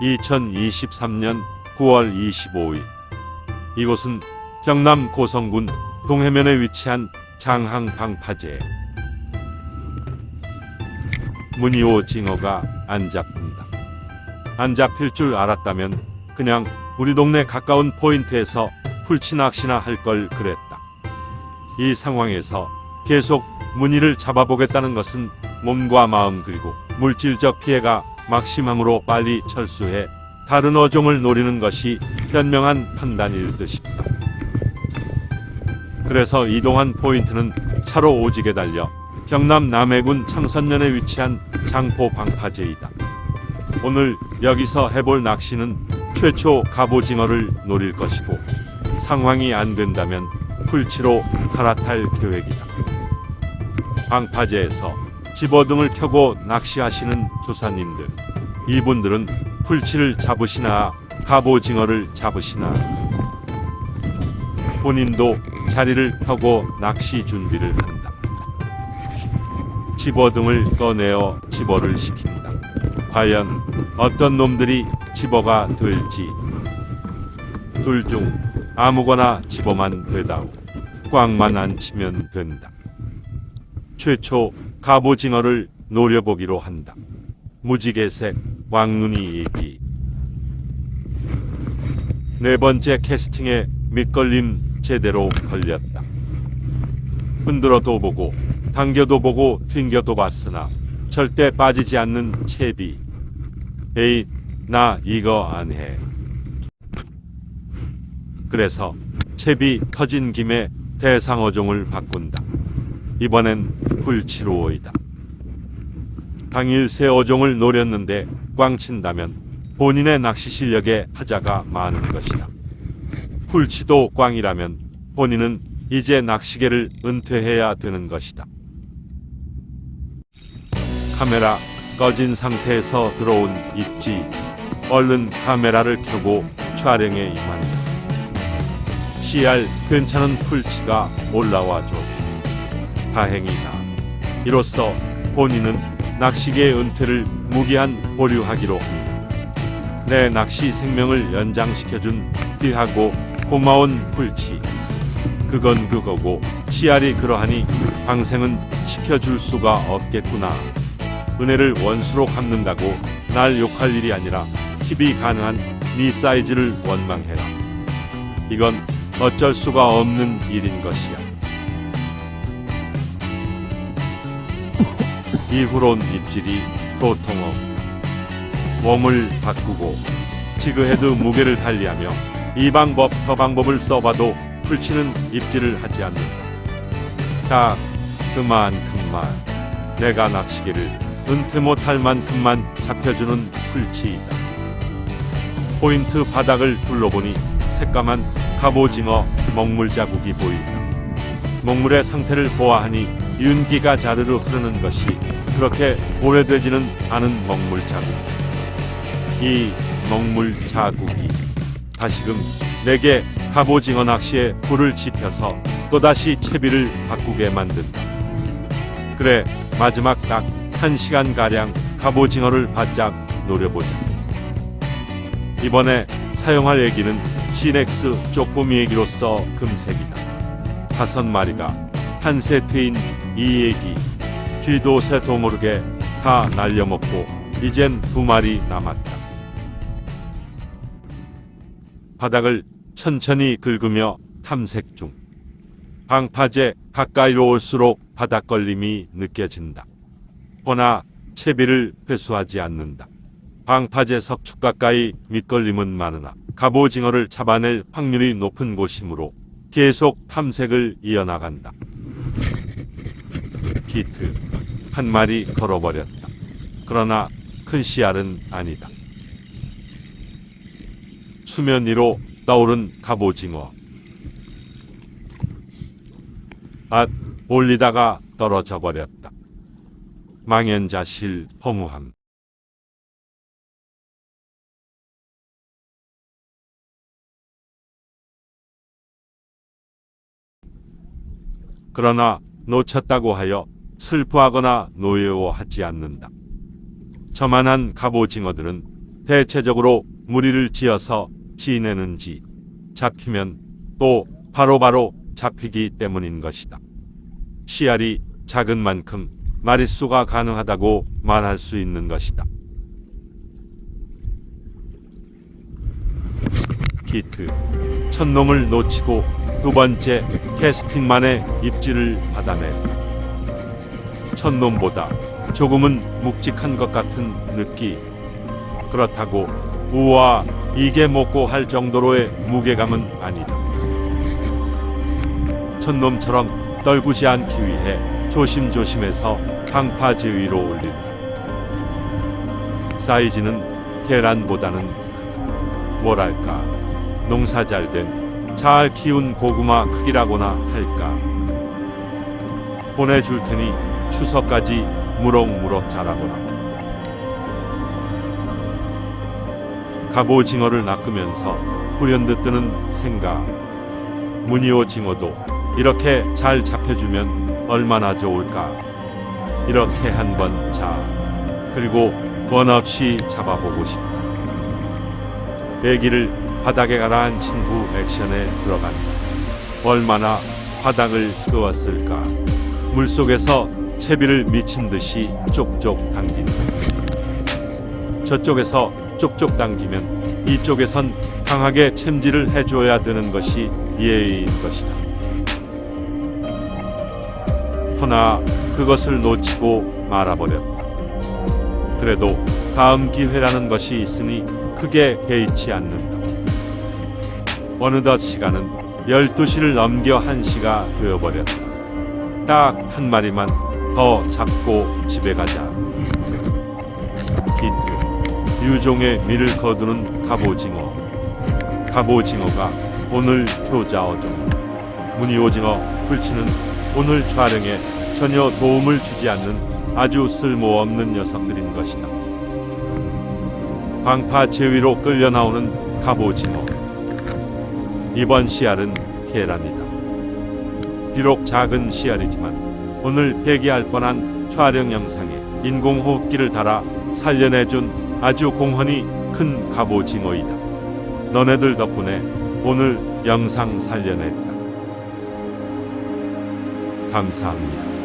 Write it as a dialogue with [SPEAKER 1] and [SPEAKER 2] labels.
[SPEAKER 1] 2023년 9월 25일 이곳은 경남 고성군 동해면에 위치한 장항 방파제 문이오 징어가 안 잡힌다. 안 잡힐 줄 알았다면 그냥 우리 동네 가까운 포인트에서 풀치 낚시나 할 걸 그랬다. 이 상황에서 계속 무늬를 잡아보겠다는 것은 몸과 마음 그리고 물질적 피해가 막심함으로 빨리 철수해 다른 어종을 노리는 것이 현명한 판단일 듯싶다. 그래서 이동한 포인트는 차로 오지게 달려 경남 남해군 창선면에 위치한 장포 방파제이다. 오늘 여기서 해볼 낚시는 최초 갑오징어를 노릴 것이고 상황이 안 된다면 풀치로 갈아탈 계획이다. 방파제에서 집어등을 켜고 낚시하시는 조사님들. 이분들은 풀치를 잡으시나 갑오징어를 잡으시나 본인도 자리를 펴고 낚시 준비를 한다. 집어등을 꺼내어 집어를 시킨다. 과연 어떤 놈들이 집어가 될지 둘 중 아무거나 집어만 되다오. 꽝만 안 치면 된다. 최초 갑오징어를 노려보기로 한다. 무지개색 왕눈이 얘기. 네 번째 캐스팅에 밑걸림 제대로 걸렸다. 흔들어도 보고 당겨도 보고 튕겨도 봤으나 절대 빠지지 않는 채비. 에이, 나 이거 안 해. 그래서 채비 터진 김에 대상어종을 바꾼다. 이번엔 풀치로이다. 당일 새 어종을 노렸는데 꽝친다면 본인의 낚시 실력에 하자가 많은 것이다. 풀치도 꽝이라면 본인은 이제 낚시계를 은퇴해야 되는 것이다. 카메라 꺼진 상태에서 들어온 입지. 얼른 카메라를 켜고 촬영에 임한다. CR 괜찮은 풀치가 올라와줘. 다행이다. 이로써 본인은 낚시계 은퇴를 무기한 보류하기로 한다. 내 낚시 생명을 연장시켜준 귀하고 고마운 풀치. 그건 그거고 CR이 그러하니 방생은 시켜줄 수가 없겠구나. 은혜를 원수로 갚는다고 날 욕할 일이 아니라 팁이 가능한 네 사이즈를 원망해라. 이건 어쩔 수가 없는 일인 것이야. 이후론 입질이 도통 없다. 몸을 바꾸고 지그헤드 무게를 달리하며 이 방법 저 방법을 써봐도 풀치는 입질을 하지 않는다. 자, 그만 그만. 내가 낚시기를 은퇴 못할 만큼만 잡혀주는 풀치이다. 포인트 바닥을 둘러보니 새까만 갑오징어 먹물 자국이 보인다. 먹물의 상태를 보아하니 윤기가 자르르 흐르는 것이 그렇게 오래되지는 않은 먹물 자국. 이 먹물 자국이 다시금 내게 갑오징어 낚시에 불을 지펴서 또다시 채비를 바꾸게 만든다. 그래 마지막 딱 한 시간 가량 갑오징어를 바짝 노려보자. 이번에 사용할 애기는 시넥스 쪼꼬미 애기로서 금색이다. 다섯 마리가 한 세트인 이 애기 쥐도 새도 모르게 다 날려먹고 이젠 두 마리 남았다. 바닥을 천천히 긁으며 탐색 중. 방파제 가까이로 올수록 바닥 걸림이 느껴진다. 보나 채비를 회수하지 않는다. 방파제 석축 가까이 밑걸림은 많으나 갑오징어를 잡아낼 확률이 높은 곳이므로 계속 탐색을 이어나간다. 히트 한 마리 걸어버렸다. 그러나 큰 씨알은 아니다. 수면 위로 떠오른 갑오징어. 앗 올리다가 떨어져 버렸다. 망연자실 허무함. 그러나 놓쳤다고 하여 슬퍼하거나 노여워하지 않는다. 저만한 갑오징어들은 대체적으로 무리를 지어서 지내는지 잡히면 또 바로 바로 잡히기 때문인 것이다. 씨알이 작은 만큼 마릿수가 가능하다고 말할 수 있는 것이다. 기트 첫 놈을 놓치고 두 번째 캐스팅만의 입질을 받아냈다. 첫 놈보다 조금은 묵직한 것 같은 느낌. 그렇다고 우와 이게 먹고 할 정도로의 무게감은 아니다. 첫 놈처럼 떨구지 않기 위해 조심조심해서 방파 제위로 올린다. 사이즈는 계란보다는 뭐랄까 농사 잘 된 잘 키운 고구마 크기라고나 할까. 보내줄 테니 추석까지 무럭무럭 자라거라. 갑오징어를 낚으면서 불현듯 뜨는 생각. 무늬오 징어도 이렇게 잘 잡혀주면 얼마나 좋을까. 이렇게 한 번 자. 그리고 원 없이 잡아보고 싶다. 애기를 바닥에 가라앉힌 후 액션에 들어간다. 얼마나 바닥을 끄었을까. 물속에서 채비를 미친 듯이 쪽쪽 당긴다. 저쪽에서 쪽쪽 당기면 이쪽에선 강하게 챔질을 해줘야 되는 것이 예의인 것이다. 허나 그것을 놓치고 말아버렸다. 그래도 다음 기회라는 것이 있으니 크게 개의치 않는다. 어느덧 시간은 12시를 넘겨 1시가 되어버렸다. 딱 한 마리만 더 잡고 집에 가자. 기트 유종의 미를 거두는 갑오징어. 갑오징어가 오늘 효자 어종. 무늬오징어 불치는 오늘 촬영에 전혀 도움을 주지 않는 아주 쓸모없는 녀석들인 것이다. 방파 제위로 끌려 나오는 갑오징어. 이번 씨알은 계란이다. 비록 작은 씨알이지만 오늘 폐기할 뻔한 촬영 영상에 인공호흡기를 달아 살려내준 아주 공헌이 큰 갑오징어이다. 너네들 덕분에 오늘 영상 살려냈다. 감사합니다.